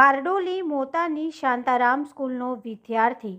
બારડોલી મોતાની શાંતારામ સ્કૂલનો વિદ્યાર્થી.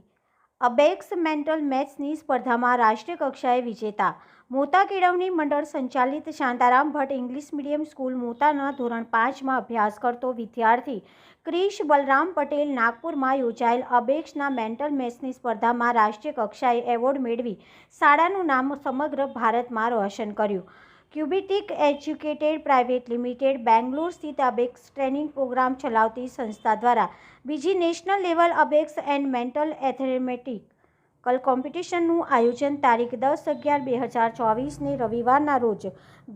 અબેક્સ મેન્ટલ મેથ્સની સ્પર્ધામાં રાષ્ટ્રીય કક્ષાએ વિજેતા. મોતા કેળવણી મંડળ સંચાલિત Shantaram Bhatt English medium school મોતાના ધોરણ પાંચમાં અભ્યાસ કરતો વિદ્યાર્થી. ક્રિશ બલરામ પટેલ નાગપુરમાં યોજાયેલ અબેક્સના મેન્ટલ મેથ્સની સ્પર્ધામાં રાષ્ટ્રીય કક્ષાએ એવોર્ડ મેળવી શાળાનું નામ સમગ્ર ભારતમાં રોશન કર્યું. Cubitic educated private limited Bangalore સ્થિત અબેક્સ ટ્રેનિંગ પ્રોગ્રામ ચલાવતી સંસ્થા દ્વારા બીજી national level abacus and mental arithmetical કોમ્પિટિશનનું આયોજન તારીખ દસ અગિયાર બે હજાર ચોવીસને રવિવારના રોજ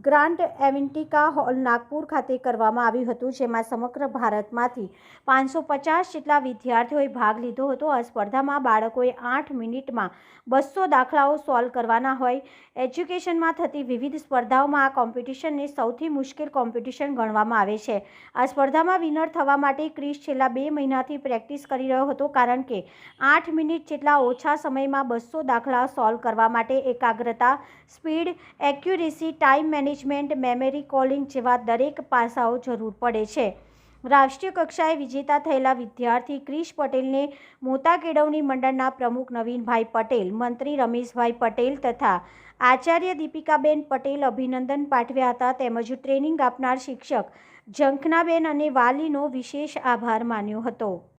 ગ્રાન્ડ એવિન્ટિકા હોલ નાગપુર ખાતે કરવામાં આવ્યું હતું, જેમાં સમગ્ર ભારતમાંથી પાંચસો પચાસ જેટલા વિદ્યાર્થીઓએ ભાગ લીધો હતો. આ સ્પર્ધામાં બાળકોએ આઠ મિનિટમાં બસો દાખલાઓ સોલ્વ કરવાના હોય. એજ્યુકેશનમાં થતી વિવિધ સ્પર્ધાઓમાં આ કોમ્પિટિશનને સૌથી મુશ્કેલ કોમ્પિટિશન ગણવામાં આવે છે. આ સ્પર્ધામાં વિનર થવા માટે ક્રિશ છેલ્લા બે મહિનાથી પ્રેક્ટિસ કરી રહ્યો હતો, કારણ કે આઠ મિનિટ જેટલા ઓછા સમયમાં બસો દાખલા સોલ્વ કરવા માટે એકાગ્રતા, speed, accuracy, time management, memory calling જેવા દરેક પાસાઓ જરૂર પડે છે. રાષ્ટ્રીય કક્ષાએ વિજેતા થયેલા વિદ્યાર્થી ક્રિશ પટેલને મોતા કેળવણી મંડળના પ્રમુખ નવીનભાઈ પટેલ, મંત્રી રમેશભાઈ પટેલ તથા આચાર્ય દીપિકાબેન પટેલ અભિનંદન પાઠવ્યા હતા તેમજ ટ્રેનિંગ આપનાર શિક્ષક ઝંખનાબેન અને વાલીનો વિશેષ આભાર માન્યો હતો.